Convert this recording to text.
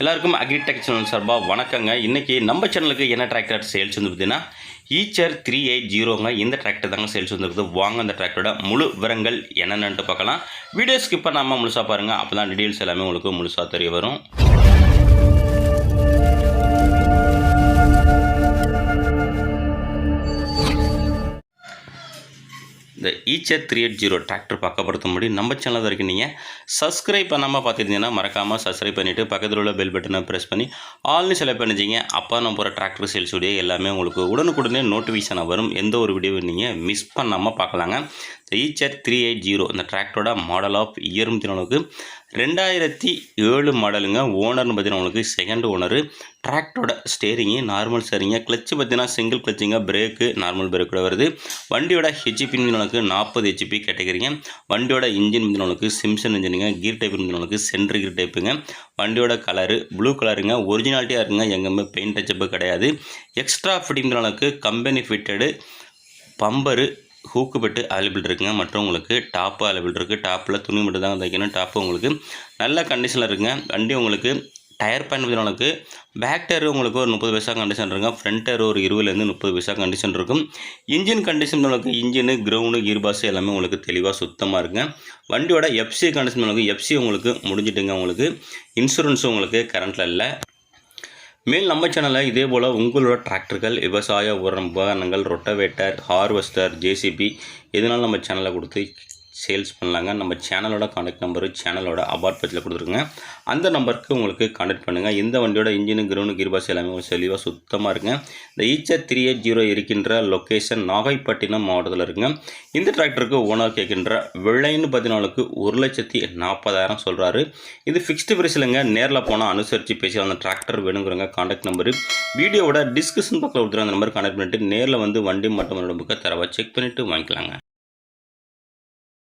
எல்லாருக்கும் agritech channel சார்பாக வணக்கங்க. இன்றைக்கி நம்ம சேனலுக்கு என்ன டிராக்டர் சேல்ஸ் வந்து பார்த்தீங்கன்னா ஈச்சர் த்ரீ எயிட் ஜீரோங்க இந்த டிராக்டர் தாங்க சேல்ஸ் வந்துருக்குது வாங்க அந்த டிராக்டரோட முழு விவரங்கள் என்னென்னு பார்க்கலாம். வீடியோ ஸ்கிப் பண்ணாமல் முழுசாக பாருங்கள் அப்போ தான் டீட்டெயில்ஸ் எல்லாமே உங்களுக்கு முழுசாக தெரிய வரும். இந்த Eicher three eight zero tractor பார்க்க பொறுத்த முடியும் நம்ம சேனல் வரைக்கும் நீங்கள் சப்ஸ்கிரைப் பண்ணாமல் பார்த்துருந்தீங்கன்னா மறக்காமல் சப்ஸ்கிரைப் பண்ணிவிட்டு பக்கத்தில் உள்ள பெல் பட்டனை ப்ரெஸ் பண்ணி ஆல்னு செலக்ட் பண்ணிச்சிங்க அப்போ நம்ம போகிற டிராக்டர் சேல்ஸ் எல்லாமே உங்களுக்கு உடனுக்குடனே நோட்டிஃபிகேஷனாக வரும். எந்த ஒரு வீடியோவும் நீங்கள் மிஸ் பண்ணாமல் பார்க்கலாங்க. ரீச்சர் த்ரீ எயிட் ஜீரோ இந்த டிராக்டரோட மாடல் ஆஃப் இயரும் தினவுக்கு ரெண்டாயிரத்தி ஏழு மாடலுங்க ஓனர்னு பார்த்தீங்கன்னா உங்களுக்கு செகண்ட் ஓனரு டிராக்டரோட ஸ்டேரிங்கு நார்மல் ஸ்டேரிங்க கிளச்சு பார்த்தீங்கன்னா சிங்கிள் கிளச்சிங்க பிரேக்கு நார்மல் பிரேக்கோட வருது. வண்டியோட ஹெச்பி உங்களுக்கு நாற்பது ஹெச்பி கேட்டகிரிங்க வண்டியோட இன்ஜின் உங்களுக்கு சிம்சன் இன்ஜினுங்க கீர் டைப் உங்களுக்கு சென்ட்ரு கீர் டைப்புங்க வண்டியோட கலரு ப்ளூ கலருங்க ஒரிஜினாலிட்டியாக இருக்குங்க எங்கேயுமே பெயிண்ட் டச்சப்பு கிடையாது. எக்ஸ்ட்ரா ஃபிட்டிங் உங்களுக்கு company fitted bumper hook bed available இருக்குங்க மற்றும் உங்களுக்கு டாப்பு அவைலபிள் இருக்குது டாப்பில் துணி மட்டும் தான் தைக்கணும். டாப்பு உங்களுக்கு நல்ல கண்டிஷனில் இருக்குங்க. வண்டி உங்களுக்கு டயர் பேன் உங்களுக்கு பேக் டயர் உங்களுக்கு ஒரு முப்பது பைசா கண்டிஷன் இருக்கும் ஃப்ரண்ட் டயர் ஒரு இருபதுலேருந்து முப்பது பைசா கண்டிஷன் இருக்கும். இன்ஜின் கண்டிஷன் உங்களுக்கு இன்ஜினு கிரவுண்டு கீர் பாஸ் எல்லாமே உங்களுக்கு தெளிவாக சுத்தமாக இருக்குங்க. வண்டியோட எஃப்சி கண்டிஷன் உங்களுக்கு எஃப்சி உங்களுக்கு முடிஞ்சிட்டுங்க. உங்களுக்கு இன்சூரன்ஸும் உங்களுக்கு கரண்ட்டில் இல்லை. மேல் நம்ம சேனலில் இதே போல் உங்களோட டிராக்டர்கள் விவசாய உரம் உபகரணங்கள் ரொட்டவேட்டர் ஹார்வெஸ்டர் ஜேசிபி எதனால் நம்ம சேனலில் கொடுத்து சேல்ஸ் பண்ணலாங்க. நம்ம சேனலோட காண்டாக்ட் நம்பரு சேனலோட அபார்ட் பேஜில் கொடுத்துருங்க அந்த நம்பருக்கு உங்களுக்கு காண்டாக்ட் பண்ணுங்கள் இந்த வண்டியோட இன்ஜினு கிரவுண்டு கீர்பாஸ் எல்லாமே உங்களுக்கு தெளிவாக சுத்தமாக இருக்குங்க இந்த ஈச்சர் த்ரீ எயிட் ஜீரோ இருக்கின்ற லொக்கேஷன் நாகைப்பட்டினம் மாவட்டத்தில் இருக்குங்க. இந்த டிராக்டருக்கு ஓனர் கேட்கின்ற விலைன்னு பதினாலுக்கு ஒரு லட்சத்தி நாற்பதாயிரம் சொல்கிறாரு இது ஃபிக்ஸ்டு பிரைஸ்லங்க நேரில் போனால் அனுசரித்து பேசி அந்த டிராக்டர் வேணுங்கிறங்க காண்டாக்ட் நம்பரு வீடியோவோட டிஸ்கிரிப்ஷன் பக்கத்தில் கொடுத்துருங்க அந்த நம்பர் காண்டாக்ட் பண்ணிட்டு நேரில் வந்து வண்டி மட்டும் புக்கை தரவா செக் பண்ணிவிட்டு வாங்கிக்கலாங்க.